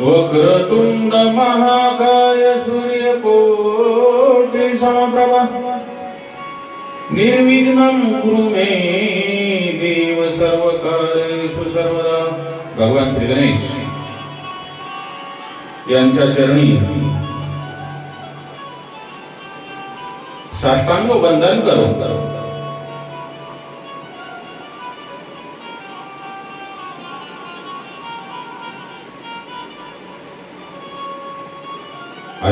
वक्रतुंड महाकाय सूर्यकोटि समप्रभ निर्विघ्नं कुरु मे देव सर्वकार्येषु सर्वदा। भगवान श्री गणेश यांच्या चरणी साष्टांग वंदन करो।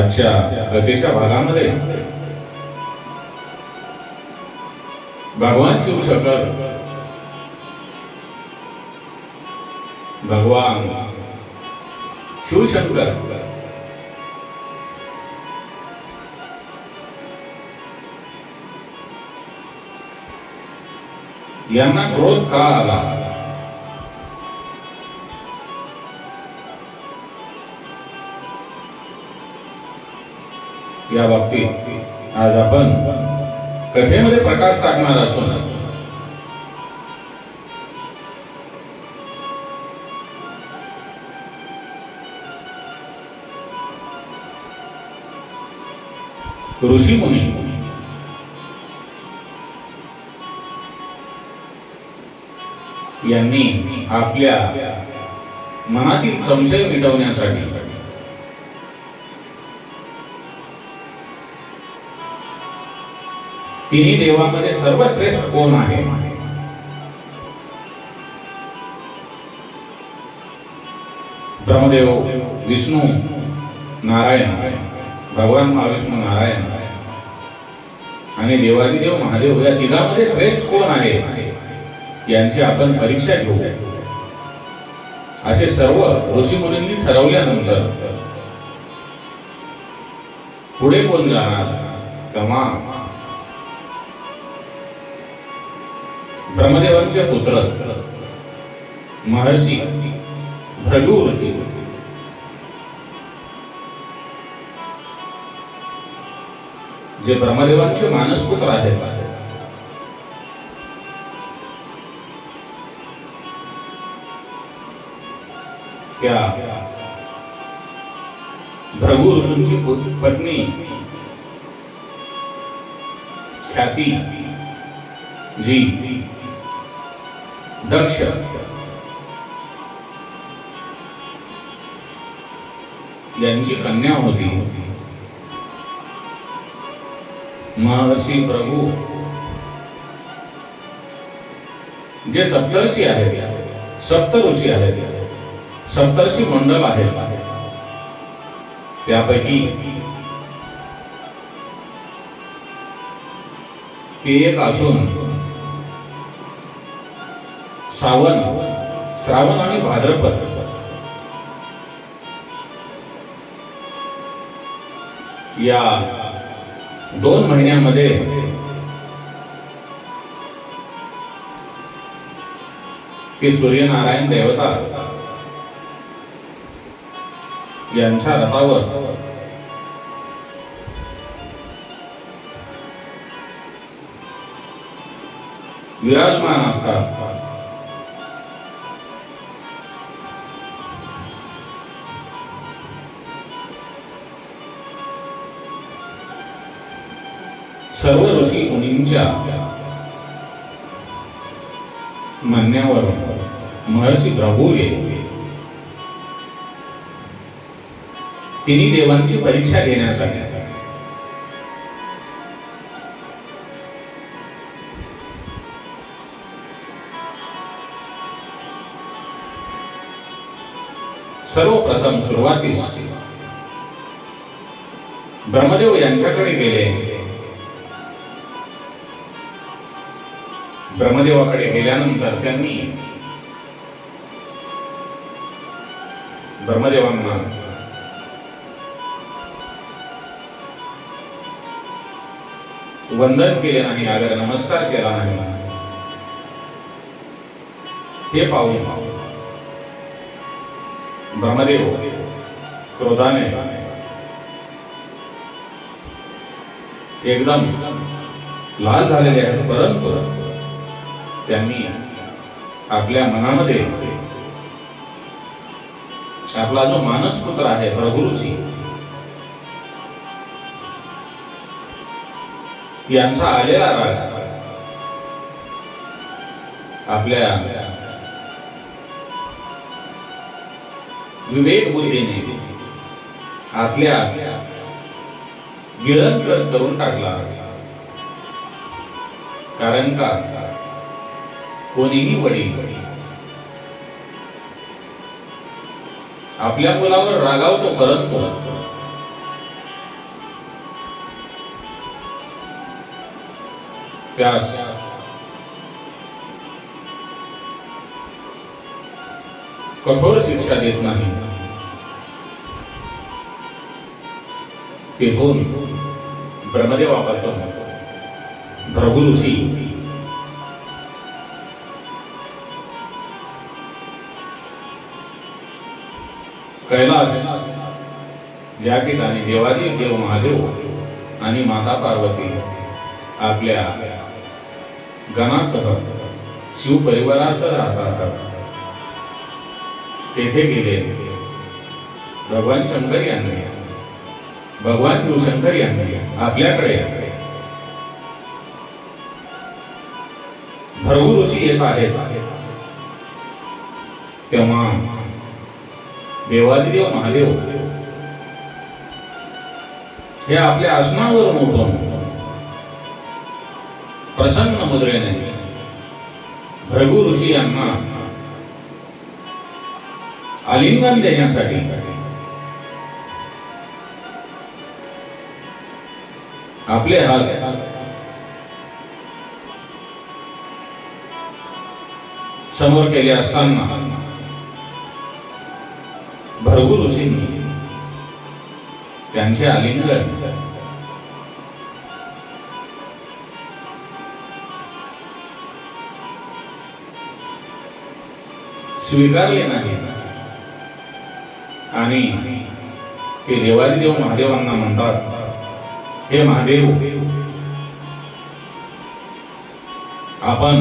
आजच्या गतीच्या भागामध्ये. भगवान शिवशंकर भगवान शिवशंकर यांना क्रोध का आला? या बाबतीत आज आपण कथेमध्ये प्रकाश टाकणार असून ऋषी मुनी यांनी आपल्या मनातील संशय मिटवण्यासाठी तिन्ही देवामध्ये सर्वश्रेष्ठ कोण आहे? ब्रह्मदेव विष्णू नारायण भगवान महाविष्णू नारायण. आणि देवादिदेव महादेव या तिघामध्ये श्रेष्ठ कोण आहे? यांची आपण परीक्षा घेऊ. असे सर्व ऋषी मुलींनी ठरवल्यानंतर पुढे कोण जाणार? तेव्हा ब्रह्मदेवांचे पुत्र महर्षी भृगु ऋषी जे ब्रह्मदेवांचे मानसपुत्र आहेत. त्या भृगु ऋषूंची पत्नी ख्याती जी दक्ष यांची कन्या होती, महर्षी प्रभू, जे सप्तर्षी आहेत सप्त ऋषी सप्तर्षी मंडल आहेत, त्यापैकी ते एक असून श्रावण श्रावण आणि भाद्रपद. या दोन महिन्यामध्ये की सूर्यनारायण देवता यांच्या रथावर विराजमान असतात. सर्व ऋषी मुनींच्या म्हणण्यावर महर्षी भ्रभूरे तिन्ही देवांची परीक्षा घेण्यासाठी. सर्वप्रथम सुरुवातीस ब्रह्मदेव यांच्याकडे गेले. ब्रह्मदेवाकडे गेल्यानंतर त्यांनी ब्रह्मदेवांना वंदन केले नाही आगर नमस्कार केला नाही. हे पाहून ब्रह्मदेव क्रोधाने एकदम लाल झालेले आहेत परंतु त्यांनी आपल्या मनामध्ये आपला जो मानस पुत्र आहे प्रभू यांचा आलेला राग आपल्या विवेक बुद्धीने आतल्या गिळंकृत करून टाकला. कारण का? कोणीही वडील आपल्या मुलावर रागावतो परंतु त्यास कठोर शिक्षा देत नाही. तिथून ब्रह्मदेवापासून भृगु ज्या ठिकाणी देवादी देव महादेव आणि माता पार्वती आपल्या गणासह शिव परिवारासह राहतात. तेथे गेले. भगवान शंकर यांनी भगवान शिवशंकर यांनी आपल्याकडे भृगु ऋषी येत आहेत. तेव्हा देवादिदेव महादेव हे आपल्या आसनावरून उठून प्रसन्न मुद्रेने. भृगु ऋषी यांना आलिंगन देण्यासाठी आपले हात समोर केले असताना भरगू ऋषींनी त्यांचे आलिंगन. स्वीकारले नाही. आणि ते देवादिदेव महादेवांना म्हणतात हे महादेव आपण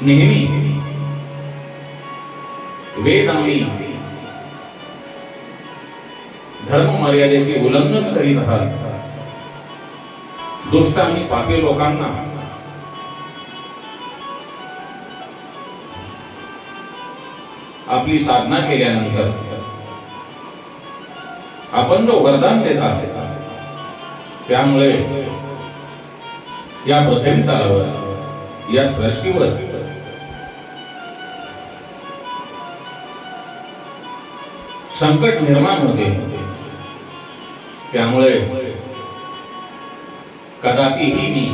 नेहमी वेद आणि धर्म मर्यादेचे उल्लंघन करीत आहात. दुष्ट आणि पापी लोकांना आपली साधना केल्यानंतर आपण जो वरदान देता त्यामुळे या पृथ्वी तलावर या सृष्टीवर संकट निर्माण होते. त्यामुळे कदापिही मी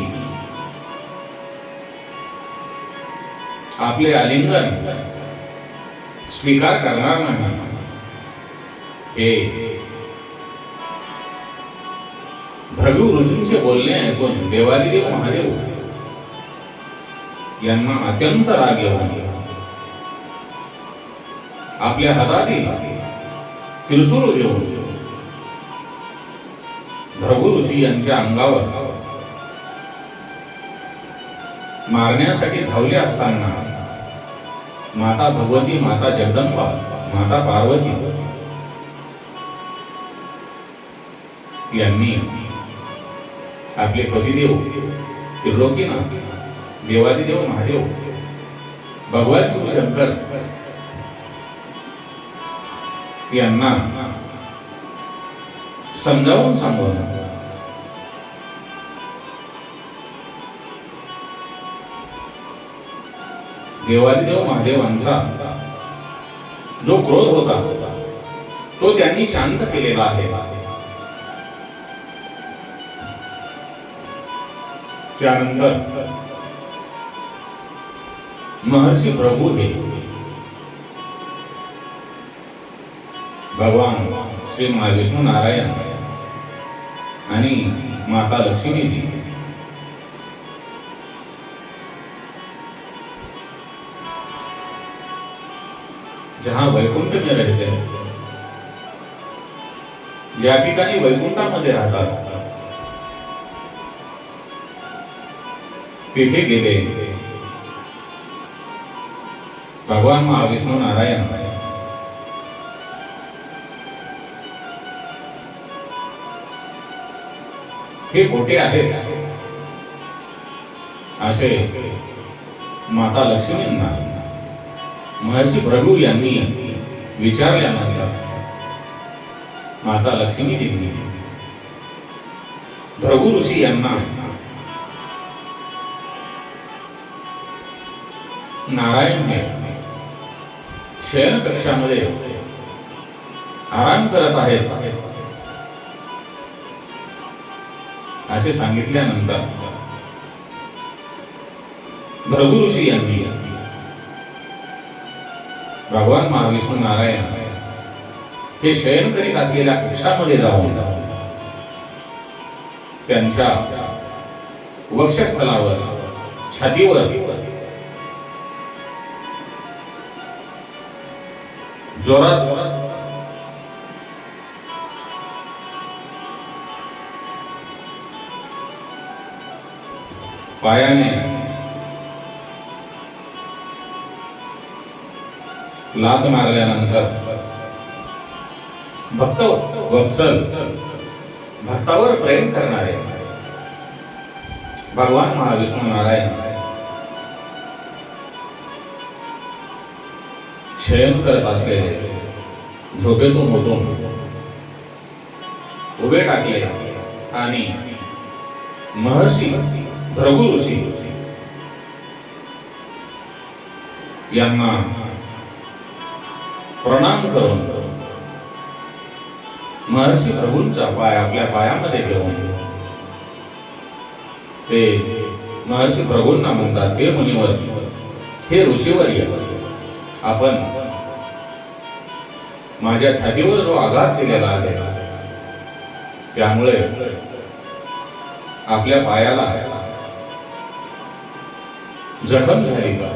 आपले आलिंगन स्वीकार करणार नाही. हे भृगु ऋषींचे बोलणे ऐकून देवादिदेव महादेव यांना अत्यंत राग येऊन आपल्या हातातील त्रिशूल घेऊन भृगु ऋषी यांच्या अंगावर. मारण्यासाठी धावले असताना माता भगवती माता जगदंबा माता पार्वती यांनी आपले पतिदेव त्रिलोकीनाथ देवादिदेव महादेव भगवान शिवशंकर यांना समजावून सांगून देवादिदेव महादेवांचा जो क्रोध होता तो त्यांनी शांत केलेला आहे। त्यानंतर महर्षी प्रभू हे भगवान श्री महाविष्णू नारायण आणि माता लक्ष्मीजी. जहां वैकुंठ में रहते हैं ज्या ठिकाणी वैकुंठामध्ये राहतात तिथे गेले. भगवान महाविष्णू नारायण. हे खोटे आहेत. असे माता लक्ष्मींना महर्षी प्रभू यांनी विचारल्यानंतर माता लक्ष्मी देवी भृगु ऋषी यांना नारायणने शयन कक्षामध्ये आराम करत आहेत. असे सांगितल्यानंतर भृगु ऋषी यांनी भगवान महाविष्णू नारायण हे शयन करीत असलेल्या कक्षामध्ये जाऊन त्यांच्या वक्षस्थलावर छातीवर जोरात पायाने लात मारल्यानंतर भक्त वत्सल। भक्तावर प्रेम करणारे। भगवान महाविष्णू नारायण। शयन करत असलेले, झोपेतून उठून उभे टाकले आणि महर्षी रघु ऋषी यांना प्रणाम करून महर्षी प्रभूंचा पाय आपल्या पायामध्ये घेऊन ते महर्षी प्रभूंना म्हणतात हे मुनिवर हे ऋषीवर आपण माझ्या छातीवर जो आघात केलेला आहे त्यामुळे आपल्या पायाला जखम झाली का?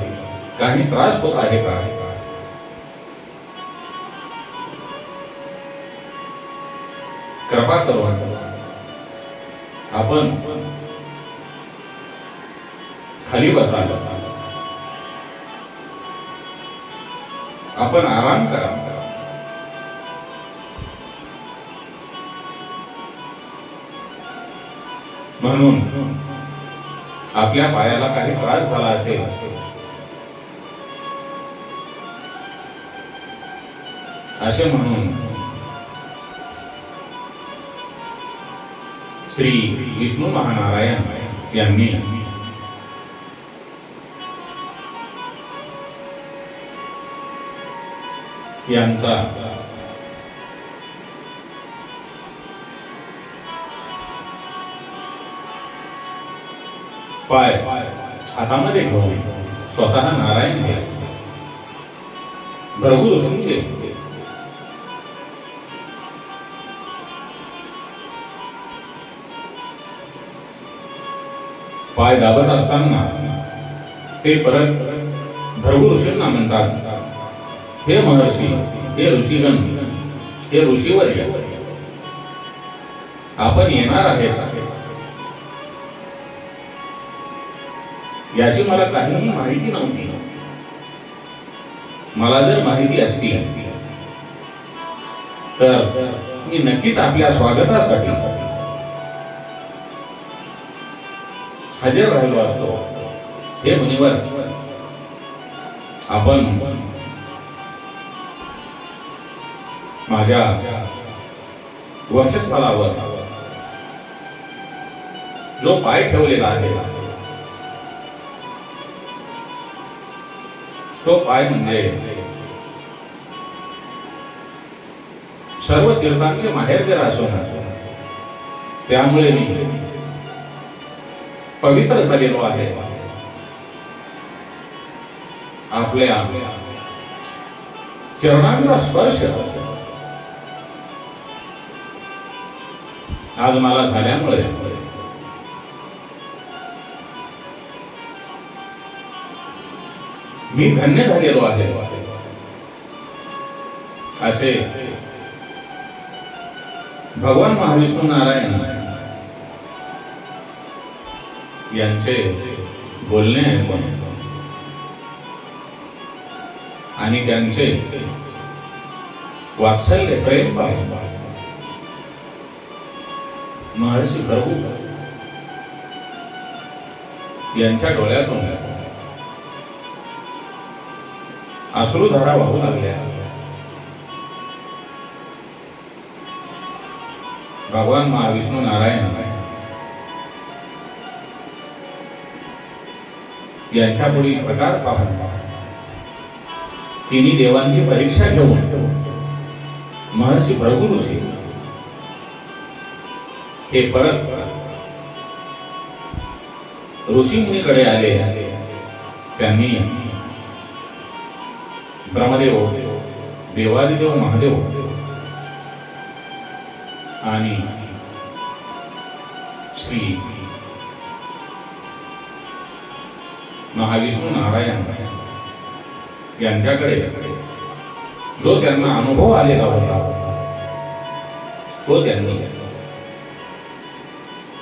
काही त्रास होत आहे का? कृपा करून आपण खाली बसाल. आपण आराम करा. म्हणून आपल्या पायाला काही त्रास झाला असेल असे म्हणून श्री विष्णू महानारायण यांनी यांचा पाय. हातामध्ये घेऊन स्वतः नारायण घ्या. प्रभू समजे पाय दाबत असताना ते परत भृगु ऋषींना म्हणतात हे महर्षी हे ऋषीगण हे ऋषीवर आपण येणार आहेत याची मला काहीही माहिती नव्हती. मला जर माहिती असती तर मी नक्कीच आपल्या स्वागतासाठी हजर राहिलो असतो. हे मुनिवर आपण माझ्या वर्षस्थळावर जो पाय ठेवलेला आहे तो पाय म्हणजे सर्व तीर्थांचे माहेरघर असून त्यामुळे मी पवित्र झालेलो आहे. आपल्या चरणांचा स्पर्श आज मला झाल्यामुळे मी धन्य झालेलो आहे. असे भगवान महाविष्णू नारायण यांचे बोलणे ऐकून आणि त्यांचे वात्सल्य प्रेम पाहून महर्षी प्रभू यांच्या डोळ्यातून अश्रुधारा वाहू लागल्या भगवान महाविष्णू नारायण यांच्या पुढील प्रकार पाहत तिन्ही देवांची परीक्षा घेऊन महर्षी प्रभू ऋषी हे परत ऋषी मुनीकडे आले. त्यांनी ब्रह्मदेव देवादिदेव महादेव. आणि श्री महाविष्णू नारायण यांच्याकडे जो त्यांना अनुभव आलेला होता तो त्यांनी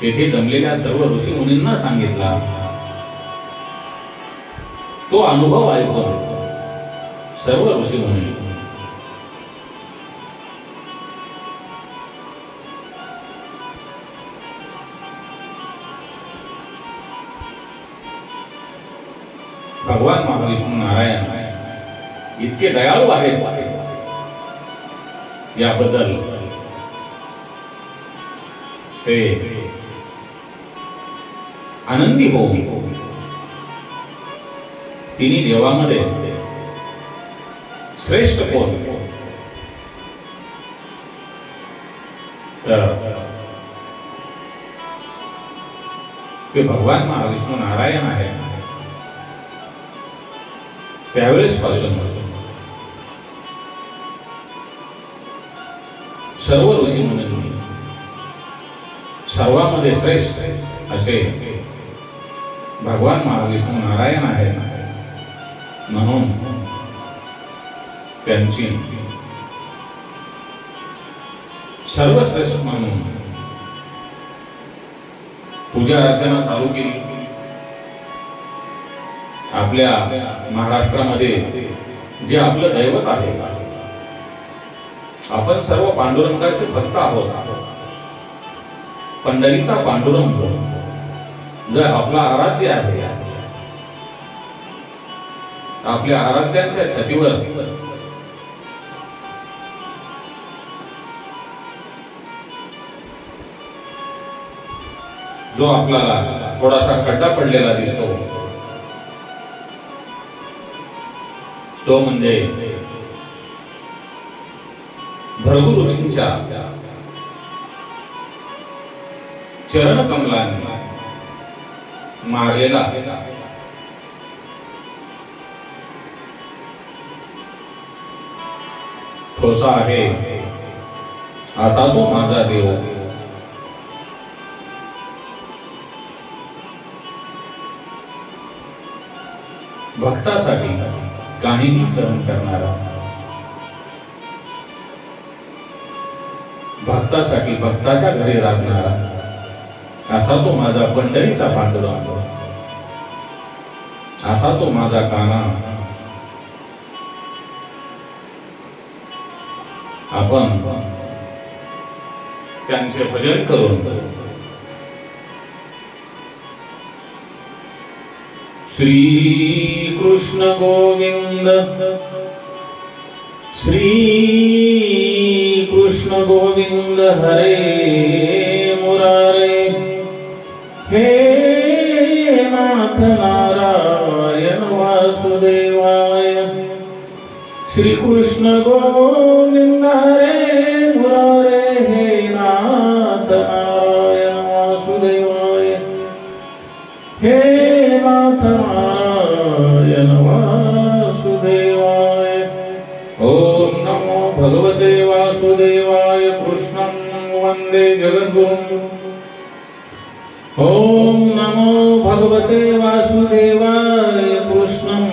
तेथे जमलेल्या सर्व ऋषी मुनींना सांगितला. तो अनुभव ऐकतो सर्व ऋषी मुनी भगवान महाविष्णू नारायण इतके दयाळू आहेत. याबद्दल ते आनंदी होऊ तिन्ही देवामध्ये श्रेष्ठ कोण? ते भगवान महाविष्णू नारायण आहे. त्यावेळेस पासून सर्व ऋषी मुनींनी सर्वांमध्ये श्रेष्ठ असे भगवान महाविष्णू नारायण आहे म्हणून त्यांची. सर्वश्रेष्ठ म्हणून पूजा अर्चना चालू केली. आपल्या महाराष्ट्रामध्ये जे आपलं दैवत आहे आपण सर्व पांडुरंगाचे भक्त आहोत. पंढरीचा पांडुरंग जर आपला आराध्य आहे आपल्या आराध्यांच्या छतीवर जो आपल्याला थोडासा खड्डा पडलेला दिसतो तो म्हणजे भृगु ऋषींच्या चरण कमलांनी मारलेला. ठोसा आहे असा तो माझा देव. भक्तासाठी काहीही सहन करणारा. भक्तासाठी भक्ताच्या घरी राहणारा असा तो माझा पंढरीचा पांडुरंग. असा तो माझा काना. आपण त्यांचे भजन करून श्री कृष्ण गोविंद श्री कृष्ण गोविंद हरे मुरारे हे नाथ नारायण वासुदेवाय श्री कृष्ण गोविंद हरे मुरारे हे नाथ नारायण वन्दे जगद्गुरुम्। ओम नमो भगवते वासुदेवाय कृष्णं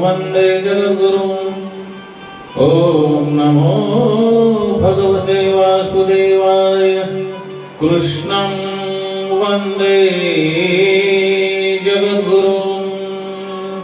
वन्दे जगद्गुरुम्। ओम नमो भगवते वासुदेवाय कृष्णं वन्दे